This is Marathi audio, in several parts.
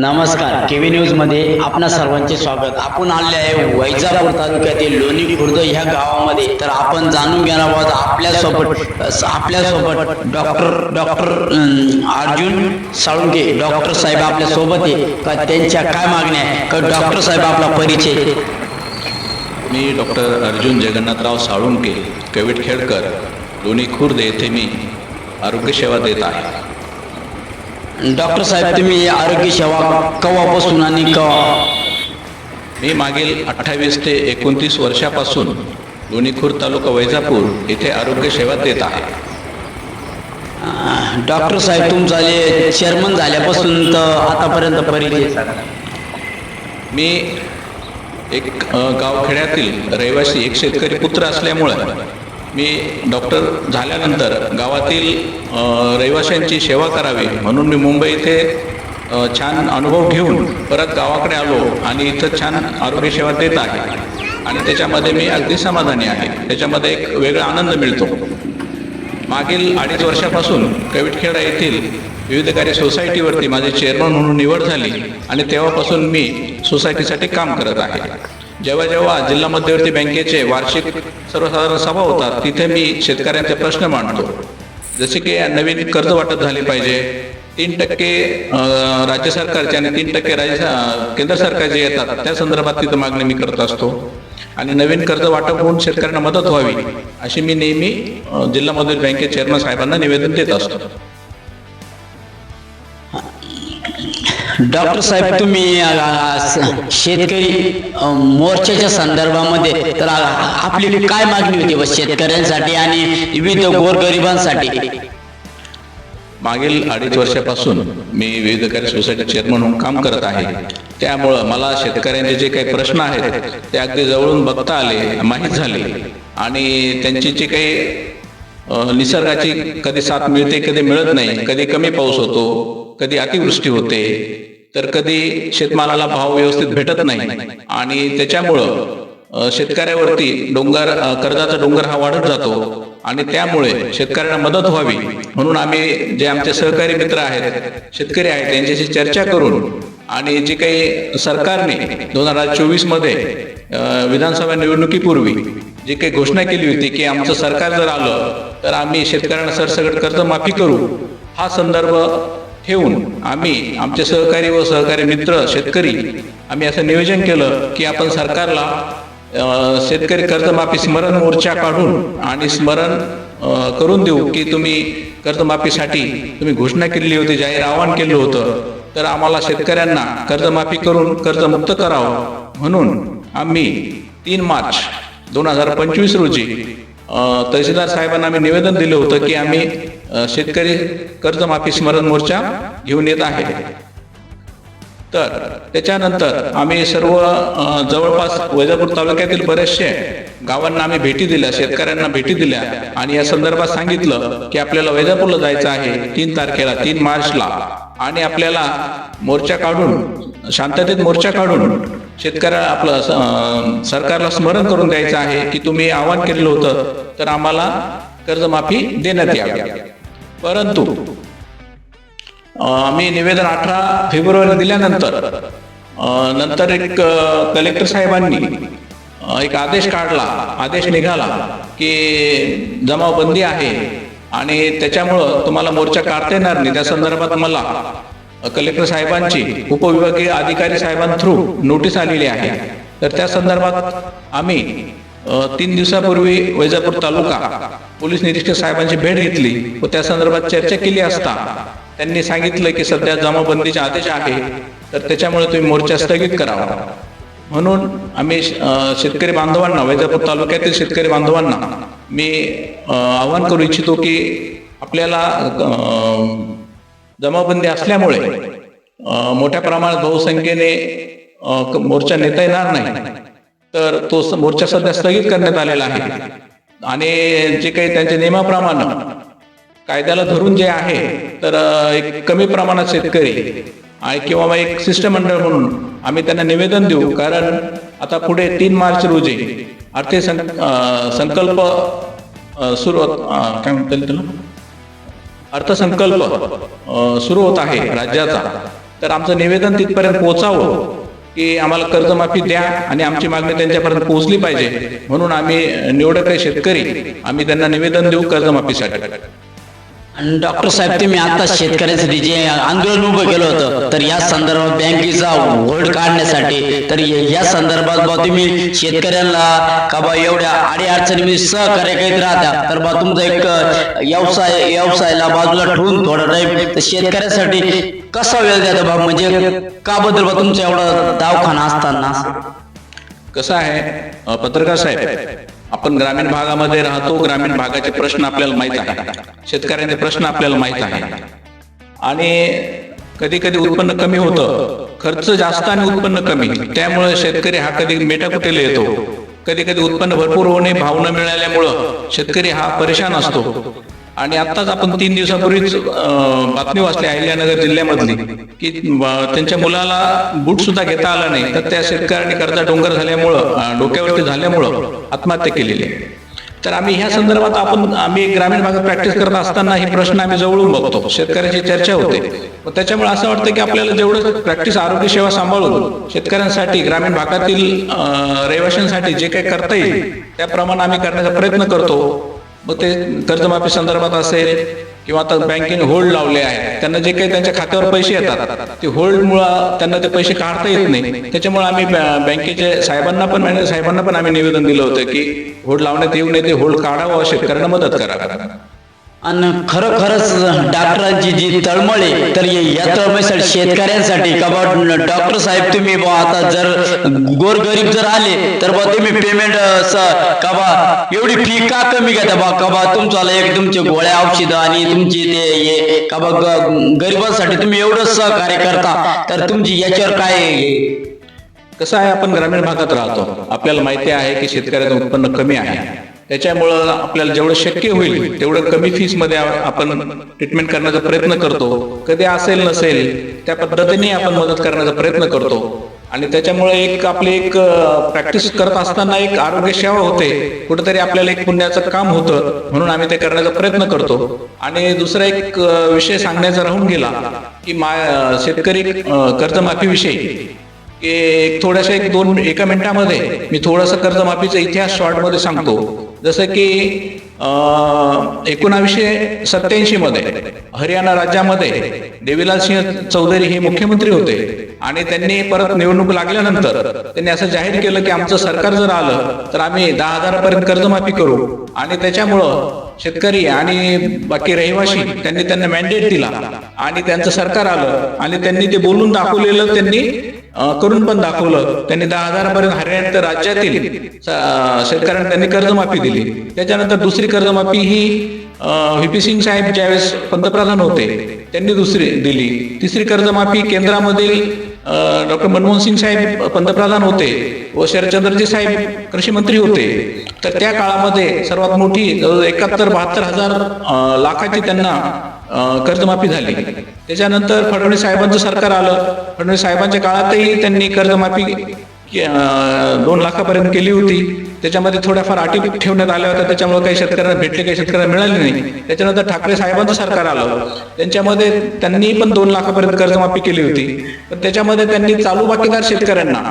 नमस्कार. केव्ही न्यूजमध्ये आपणा सर्वांचे स्वागत. आपण आले आहे वैजापूर तालुक्यातील लोणी खुर्द ह्या गावामध्ये. तर आपण जाणून घेणार आहोत आपल्यासोबत आपल्यासोबत doctor doctor Arjun Salunke doctor साहेब आपल्यासोबत आहे. का त्यांच्या काय मागण्या आहे का डॉक्टर साहेब आपला परिचय मी डॉक्टर अर्जुन जगन्नाथराव साळुंके कविट खेडकर लोणी खुर्द येथे मी आरोग्यसेवा देत आहे. डॉक्टर साहेब तुम्ही आरोग्य सेवा केव्हापासून आणि केव्हा मी मागील अठ्ठावीस ते एकोणतीस वर्षापासून लोणी खुर्द तालुका वैजापूर येथे आरोग्यसेवा देत आहे डॉक्टर साहेब तुमचा जे चेअरमन झाल्यापासून तर आतापर्यंत परिचय. मी एक गावखेड्यातील रहिवासी एक शेतकरी पुत्र असल्यामुळं मी डॉक्टर झाल्यानंतर गावातील रहिवाशांची सेवा करावी म्हणून मी मुंबई इथे छान अनुभव घेऊन परत गावाकडे आलो आणि इथं छान आरोग्यसेवा देत आहे. आणि त्याच्यामध्ये मी अगदी समाधानी आहे. त्याच्यामध्ये एक वेगळा आनंद मिळतो. मागील अडीच वर्षापासून कविटखेडा येथील विविध कार्य सोसायटीवरती माझी चेअरमन म्हणून निवड झाली आणि तेव्हापासून मी सोसायटीसाठी काम करत आहे. जेव्हा जेव्हा जिल्हा मध्यवर्ती बँकेचे वार्षिक सर्वसाधारण सभा होतात तिथे मी शेतकऱ्यांचे प्रश्न मांडतो. जसे की नवीन कर्ज वाटप झाले पाहिजे. तीन टक्के राज्य सरकारचे आणि तीन टक्के राज्य केंद्र सरकारचे येतात त्या संदर्भात तिथं मागणी मी करत असतो. आणि नवीन कर्ज वाटप होऊन शेतकऱ्यांना मदत व्हावी अशी मी नेहमी जिल्हा मधील बँकेचे चेअरमन साहेबांना निवेदन देत असतो. डॉक्टर साहेब तुम्ही शेतकरी मोर्चाच्या संदर्भामध्ये तर आपली काय मागणी होती व शेतकऱ्यांसाठी आणि विविध गोरगरिबांसाठी? मागील अडीच वर्षापासून मी विविध कार्य सोसायटी चेअरमन म्हणून काम करत आहे. त्यामुळं मला शेतकऱ्यांचे जे काही प्रश्न आहेत ते अगदी जवळून बघता आले माहीत झाले. आणि त्यांची जी काही निसर्गाची कधी साथ मिळते कधी मिळत नाही कधी कमी पाऊस होतो कधी अतिवृष्टी होते तर कधी शेतमालाला भाव व्यवस्थित भेटत नाही. आणि त्याच्यामुळं शेतकऱ्यावरती डोंगर कर्जाचा डोंगर हा वाढत जातो आणि त्यामुळे शेतकऱ्यांना मदत व्हावी. म्हणून आम्ही जे आमचे सहकारी मित्र आहेत शेतकरी आहेत त्यांच्याशी चर्चा करून आणि जे काही सरकारने दोन हजार चोवीसमध्ये विधानसभा निवडणुकीपूर्वी जी काही घोषणा केली होती की आमचं सरकार जर आलं तर आम्ही शेतकऱ्यांना सरसकट कर्जमाफी करू. हा संदर्भ ठेवून आम्ही आमचे सहकारी व सहकारी मित्र शेतकरी आम्ही असं नियोजन केलं की आपण सरकारला शेतकरी कर्जमाफी स्मरण मोर्चा काढून आणि स्मरण करून देऊ की तुम्ही कर्जमाफीसाठी तुम्ही घोषणा केलेली होती जाहीर आवाहन केलं होतं तर आम्हाला शेतकऱ्यांना कर्जमाफी करून कर्जमुक्त करावं म्हणून आम्ही तीन मार्च दोन हजार पंचवीस रोजी तहसीलदार साहेबांना आम्ही निवेदन दिलं होतं की आम्ही शेतकरी कर्जमाफी स्मरण मोर्चा घेऊन येत आहे. तर त्याच्यानंतर आम्ही सर्व जवळपास वैजापूर तालुक्यातील बरेचसे गावांना आम्ही भेटी दिल्या शेतकऱ्यांना भेटी दिल्या आणि या संदर्भात सांगितलं की आपल्याला वैजापूरला जायचं आहे तीन तारखेला तीन मार्चला. आणि आपल्याला मोर्चा काढून शांततेत मोर्चा काढून शेतकऱ्याला आपलं सरकारला स्मरण करून द्यायचं आहे की तुम्ही आवाहन केलेलं होतं तर आम्हाला कर्जमाफी देण्यात यावी. परंतु आम्ही निवेदन अठरा फेब्रुवारी दिल्यानंतर नंतर एक कलेक्टर साहेबांनी एक आदेश काढला आदेश निघाला की जमावबंदी आहे आणि त्याच्यामुळं तुम्हाला मोर्चा काढता येणार नाही? त्या संदर्भात मला कलेक्टर साहेबांची उपविभागीय अधिकारी साहेबां थ्रू नोटीस आलेली आहे. तर त्या संदर्भात आम्ही तीन दिवसापूर्वी वैजापूर तालुका पोलीस निरीक्षक साहेबांची भेट घेतली व त्या संदर्भात चर्चा केली असता त्यांनी सांगितलं की सध्या जमाबंदीचे आदेश आहे तर त्याच्यामुळे तुम्ही मोर्चा स्थगित करावा. म्हणून आम्ही शेतकरी बांधवांना वैजापूर तालुक्यातील शेतकरी बांधवांना मी आवाहन करू इच्छितो की आपल्याला जमावबंदी जमाबंदी असल्यामुळे मोठ्या प्रमाणात बहुसंख्येने मोर्चा नेता येणार नाही. तर तो मोर्चा सध्या स्थगित करण्यात आलेला आहे. आणि जे काही त्यांच्या नियमाप्रमाणे कायद्याला धरून जे आहे तर एक कमी प्रमाणात शेतकरी आणि किंवा मग एक शिष्टमंडळ म्हणून आम्ही त्यांना निवेदन देऊ. कारण आता पुढे तीन मार्च रोजी आर्थिक सं संकल्प अ, सुरू काय म्हणतील त्याला? अर्थसंकल्प सुरू होत आहे राज्याचा. तर आमचं निवेदन तिथपर्यंत पोहोचावं की आम्हाला कर्जमाफी द्या आणि आमची मागणी त्यांच्यापर्यंत पोहोचली पाहिजे. म्हणून आम्ही निवडक आहे शेतकरी. आम्ही त्यांना निवेदन देऊ कर्जमाफीसाठी. आणि डॉक्टर साहेब तुम्ही आता शेतकऱ्यांसाठी जे आंदोलन उभं केलं होतं. तर या संदर्भात बँकेचा होल्ड काढण्यासाठी तर या- संदर्भात बा तुम्ही शेतकऱ्यांना का बा एवढ्या अडी अडचणीमध्ये सहकार्य करीत राहता? तर बा तुमचा एक व्यवसाय व्यवसायाला बाजूला ठेवून थोडा टाइम तर शेतकऱ्यासाठी कसा वेळ द्या बा? म्हणजे का बद्दल बा तुमचा एवढा दवाखाना असताना? कसं आहे? पत्रकार साहेब आपण ग्रामीण भागामध्ये राहतो ग्रामीण भागाचे प्रश्न आपल्याला माहीत आहे शेतकऱ्यांचे प्रश्न आपल्याला माहीत आहे आणि कधी कधी उत्पन्न कमी होतं खर्च जास्त आणि उत्पन्न कमी. त्यामुळे शेतकरी हा कधी मेटाकुटेला येतो. कधी कधी उत्पन्न भरपूर होणे भाव न मिळाल्यामुळं शेतकरी हा परेशान असतो. आणि आत्ताच आपण तीन दिवसापूर्वीच बातमी वाचली अहिल्यानगर जिल्ह्यामधली की त्यांच्या मुलाला बूट सुद्धा घेता आला नाही. तर त्या शेतकऱ्यांनी कर्जा डोंगर झाल्यामुळं डोक्यावरती झाल्यामुळं आत्महत्या केलेली आहे. तर आम्ही ह्या संदर्भात आपण आम्ही ग्रामीण भागात प्रॅक्टिस करत असताना हे प्रश्न आम्ही जवळून बघतो. शेतकऱ्यांची चर्चा होते. त्याच्यामुळे असं वाटतं की आपल्याला जेवढं प्रॅक्टिस आरोग्य सेवा सांभाळून शेतकऱ्यांसाठी ग्रामीण भागातील रहिवाशांसाठी जे काही करता येईल त्याप्रमाणे आम्ही करण्याचा प्रयत्न करतो. मग ते कर्जमाफी संदर्भात असेल किंवा आता बँकेने होल्ड लावले आहे त्यांना जे काही त्यांच्या खात्यावर पैसे येतात ते होल्ड मुळे त्यांना ते पैसे काढता येत नाही. त्याच्यामुळे आम्ही बँकेचे साहेबांना पण मॅनेजर साहेबांना पण आम्ही निवेदन दिलं होतं की होल्ड लावण्यात येऊ नये ते होल्ड काढावं शेतकऱ्यांना मदत करा. आणि खरोखरच डॉक्टरांची जी तळमळ आहे तर या तळमळीसाठी शेतकऱ्यांसाठी का बा? डॉक्टर साहेब तुम्ही बा आता जर गोरगरीब जर आले तर बा तुम्ही पेमेंट का बा एवढी फी का कमी घेता बा? का बा तुमचा एक तुमचे गोळ्या औषधं आणि तुमची ते का बा गरिबांसाठी तुम्ही एवढं सहकार्य करता तर तुमची याच्यावर काय कसं आहे आपण ग्रामीण भागात राहतो. आपल्याला माहिती आहे की शेतकऱ्याचं उत्पन्न कमी आहे. त्याच्यामुळं आपल्याला जेवढं शक्य होईल तेवढं कमी फीसमध्ये आपण ट्रीटमेंट करण्याचा प्रयत्न करतो. कधी असेल नसेल त्या पद्धतीने आपण मदत करण्याचा प्रयत्न करतो. आणि त्याच्यामुळे एक आपली एक प्रॅक्टिस करत असताना एक आरोग्य सेवा होते. कुठेतरी आपल्याला एक पुण्याचं काम होतं म्हणून आम्ही ते करण्याचा प्रयत्न करतो. आणि दुसरा एक विषय सांगण्याचा राहून गेला की मा शेतकरी कर्जमाफी कर्जमाफीविषयी. की एक थोड्याशा एक दोन एका मिनिटामध्ये मी थोडासा कर्जमाफीचा इतिहास शॉर्टमध्ये सांगतो. जसं की एकोणावीसशे सत्याऐंशी मध्ये हरियाणा राज्यामध्ये देवीलाल सिंह चौधरी हे मुख्यमंत्री होते आणि त्यांनी परत निवडणूक लागल्यानंतर त्यांनी असं जाहीर केलं की आमचं सरकार जर आलं तर आम्ही दहा हजारापर्यंत कर्जमाफी करू. आणि त्याच्यामुळं शेतकरी आणि बाकी रहिवासी त्यांनी त्यांना मॅन्डेट दिला. आणि त्यांचं सरकार आलं आणि त्यांनी ते बोलून दाखवलेलं त्यांनी करून पण दाखवलं. त्यांनी दहा हजारापर्यंत हरियाणा राज्यातील शेतकऱ्यांना त्यांनी कर्जमाफी दिली. त्याच्यानंतर दुसरी कर्जमाफी ही व्ही पी सिंग साहेब ज्यावेळेस पंतप्रधान होते त्यांनी दुसरी दिली. तिसरी कर्जमाफी केंद्रामधील डॉक्टर मनमोहन सिंग साहेब पंतप्रधान होते व शरदचंद्रजी साहेब कृषी मंत्री होते. तर त्या काळामध्ये सर्वात मोठी एकाहत्तर बहात्तर हजार लाखाची त्यांना कर्जमाफी झाली. त्याच्यानंतर फडणवीस साहेबांचं सरकार आलं. फडणवीस साहेबांच्या काळातही त्यांनी कर्जमाफी दोन लाखापर्यंत केली होती. त्याच्यामध्ये थोड्याफार अटी ठेवण्यात आल्या होत्या. त्याच्यामुळे काही शेतकऱ्यांना भेटले काही शेतकऱ्यांना मिळाले नाही. त्याच्यानंतर ठाकरे साहेबांचं सरकार आलं. त्यांच्यामध्ये त्यांनी पण दोन लाखापर्यंत कर्जमाफी केली होती. पण त्याच्यामध्ये त्यांनी चालू बाकीदार शेतकऱ्यांना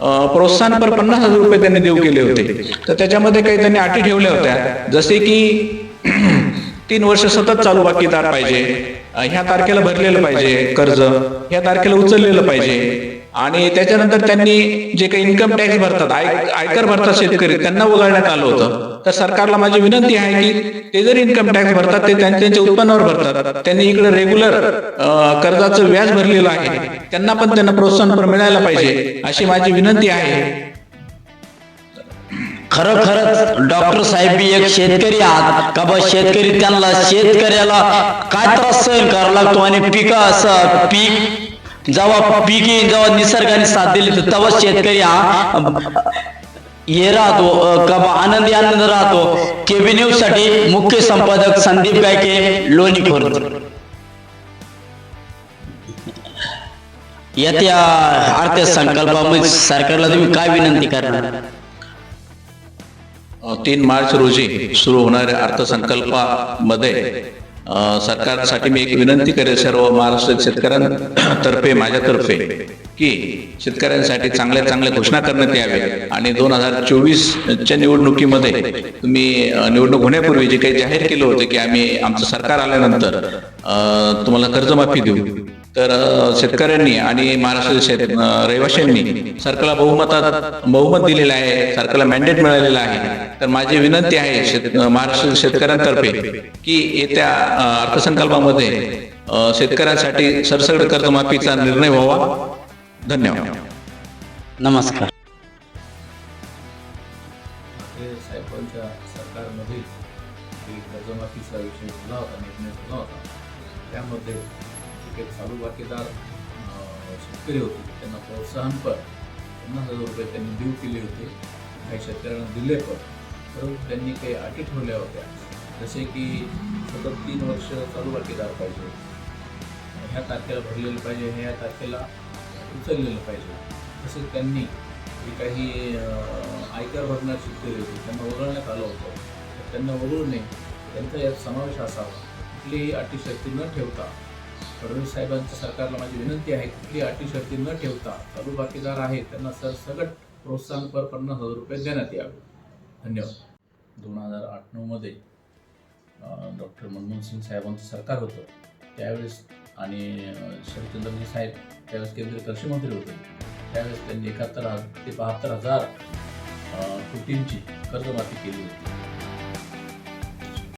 प्रोत्साहन प्रोत्साहनपर पन्नास हजार रुपये त्यांनी देऊ केले होते. तर त्याच्यामध्ये काही त्यांनी अटी ठेवल्या होत्या. जसे की तीन वर्ष सतत चालू बाकीदार पाहिजे. ह्या तारखेला भरलेलं पाहिजे कर्ज ह्या तारखेला उचललेलं पाहिजे. आणि त्याच्यानंतर त्यांनी जे काही इन्कम टॅक्स भरतात आय आयकर भरतात शेतकरी त्यांना वगळण्यात आलं होतं. तर सरकारला माझी विनंती आहे की ते जर इन्कम टॅक्स भरतात ते त्यांच्या त्यांच्या उत्पन्नावर भरतात. त्यांनी इकडे रेग्युलर कर्जाचं व्याज भरलेलं आहे. त्यांना पण त्यांना प्रोत्साहन मिळायला पाहिजे अशी माझी विनंती आहे. खरोखरच डॉक्टर साहेब बी एक शेतकरी आहात. का बा शेतकरी त्यांना शेतकऱ्याला काय त्रास सहन करावा लागतो आणि पिका असं पीक जेव्हा पीक येईल जेव्हा निसर्गाने साथ दिली तर तेव्हा शेतकरी हा हे राहतो का बा आनंदी आनंद राहतो. केबी न्यूजसाठी मुख्य संपादक संदीप गायके लोणी खुर्द येत्या अर्थसंकल्पामध्ये सरकारला तुम्ही काय विनंती करणार? तीन मार्च रोजी सुरू होणाऱ्या अर्थसंकल्पामध्ये सरकारसाठी मी एक विनंती करेल सर्व महाराष्ट्र शेतकऱ्यांतर्फे माझ्यातर्फे. की शेतकऱ्यांसाठी चांगल्या चांगल्या घोषणा करण्यात याव्या आणि दोन हजार चोवीसच्या निवडणुकीमध्ये तुम्ही निवडणूक होण्यापूर्वी जे काही जाहीर केलं होतं की आम्ही आमचं सरकार आल्यानंतर तुम्हाला कर्जमाफी देऊ. तर शेतकऱ्यांनी आणि महाराष्ट्रातील शेत रहिवाशांनी सरकारला बहुमतात बहुमत दिलेलं आहे सरकारला मॅन्डेट मिळालेलं आहे. तर माझी विनंती आहे शेत महाराष्ट्र शेतकऱ्यांतर्फे की येत्या अर्थसंकल्पामध्ये शेतकऱ्यांसाठी सरसकट कर्जमाफीचा निर्णय व्हावा. धन्यवाद. नमस्कार. साहेबांच्या सरकारमध्ये कर्जमाफीचा विषय झाला होता निर्णय झाला होता त्यामध्ये जे काही चालू बाकीदार शेतकरी होते. त्यांना प्रोत्साहनपर पन्नास हजार रुपये त्यांनी देऊ केले होते. काही शेतकऱ्यांना दिले पण परंतु त्यांनी काही अटी ठेवल्या होत्या. जसे की सतत तीन वर्ष चालू बाकीदार पाहिजे. ह्या तारखेला भरलेलं पाहिजे ह्या तारखेला उचललेलं पाहिजे. तसेच त्यांनी जे काही आयकर भरण्याची शेतकरी होते त्यांना वगळण्यात आलं होतं. तर त्यांना वगळू नये. त्यांचा यात समावेश असावा. कुठलीही अटी शर्ती न ठेवता फडणवीस साहेबांच्या सरकारला माझी विनंती आहे कुठली अटी शर्ती न ठेवता चालू बाकीदार आहेत त्यांना सरसकट प्रोत्साहनपर पन्नास हजार रुपये देण्यात यावे. धन्यवाद. दोन हजार आठ नऊमध्ये डॉक्टर मनमोहन सिंग साहेबांचं सरकार होतं. त्यावेळेस आणि शरदचंद्रजी साहेब त्यावेळेस केंद्रीय कृषी मंत्री होते. त्यावेळेस त्यांनी एकाहत्तर ते बहात्तर हजार कोटींची कर्जमाफी केली होती.